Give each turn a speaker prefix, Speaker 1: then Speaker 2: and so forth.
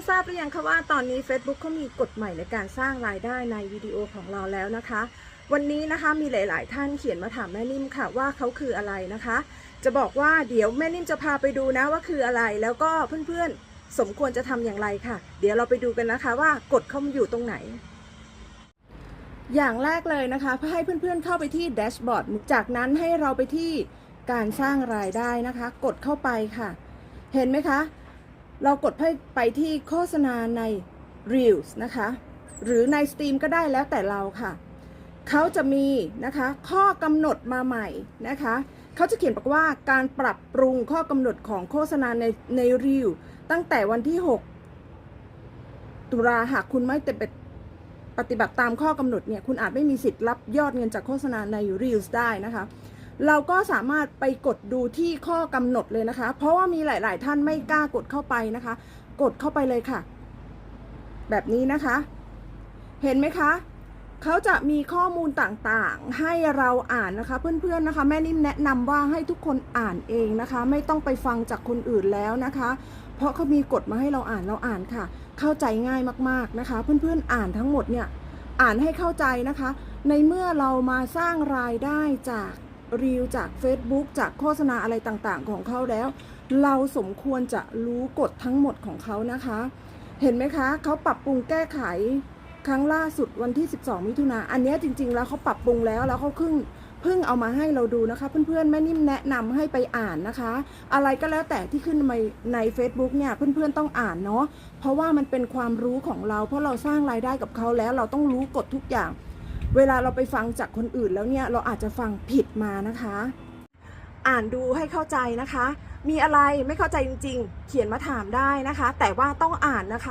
Speaker 1: อนทราบหรือยังคะว่าตอนนี้ Facebook เขามีกฎใหม่ในการสร้างรายได้ในวิดีโอของเราแล้วนะคะ วันนี้นะคะมีหลาย ๆ ท่านเขียนมาถามแม่นิ่มค่ะว่าเขาคืออะไรนะคะ จะบอกว่าเดี๋ยวแม่นิ่มจะพาไปดูนะว่าคืออะไร แล้วก็เพื่อน ๆ สมควรจะทำอย่างไรค่ะ เดี๋ยวเราไปดูกันนะคะว่ากฎเขาอยู่ตรงไหนอย่างแรกเลยนะคะเพื่อให้เพื่อนๆเข้าไปที่แดชบอร์ด จากนั้นให้เราไปที่การสร้างรายได้นะคะ กดเข้าไปค่ะ เห็นไหมคะ เรากดไปไปที่โฆษณาใน Reels นะคะ หรือใน Steam ก็ได้แล้วแต่เราค่ะ เขาจะมีนะคะข้อกำหนดมาใหม่นะคะ เขาจะเขียนบอกว่าการปรับปรุงข้อกำหนดของโฆษณาในใน Reel ตั้งแต่วันที่ 6 ตุลาหากคุณไม่เป็นปฏิบัติตามข้อกำหนดเนี่ย คุณอาจไม่มีสิทธิ์รับยอดเงินจากโฆษณาใน Reels ได้นะคะ เราก็สามารถไปกดดูที่ข้อกำหนดเลยนะคะ เพราะว่ามีหลาย ๆ ท่านไม่กล้ากดเข้าไปนะคะ กดเข้าไปเลยค่ะ แบบนี้นะคะ เห็นไหมคะเขาจะมีข้อมูลต่างๆ ให้เราอ่านนะคะ เพื่อนๆนะคะ แม่นิ่มแนะนำว่าให้ทุกคนอ่านเองนะคะ ไม่ต้องไปฟังจากคนอื่นแล้วนะคะ เพราะเขามีกฎมาให้เราอ่านเราอ่านค่ะ เข้าใจง่ายมากๆนะคะ เพื่อนๆอ่านทั้งหมดเนี่ยอ่านให้เข้าใจนะคะ ในเมื่อเรามาสร้างรายได้จาก รีวจาก Facebook จากโฆษณาอะไรต่างๆ ของเขาแล้ว เราสมควรจะรู้กฎทั้งหมดของเขานะคะ เห็นไหมคะ เขาปรับปรุงแก้ไขครั้งล่าสุดวันที่ 12 มิถุนาอันนี้จริง ๆ แล้วเขาปรับปรุงแล้วแล้วเขาเพิ่งเพิ่งเอามาให้เราดูนะคะ เพื่อนๆแม่นิ่มแนะนำให้ไปอ่านนะคะ อะไรก็แล้วแต่ที่ขึ้นมาใน Facebook เนี่ยเพื่อนๆต้องอ่านเนาะเพราะว่ามันเป็นความรู้ของเรา เพราะเราสร้างรายได้กับเขาแล้วเราต้องรู้กฎทุกอย่าง เวลาเราไปฟังจากคนอื่นแล้วเนี่ยเราอาจจะฟังผิดมานะคะ อ่านดูให้เข้าใจนะคะ มีอะไรไม่เข้าใจจริง ๆ เขียนมาถามได้นะคะ แต่ว่าต้องอ่านนะคะ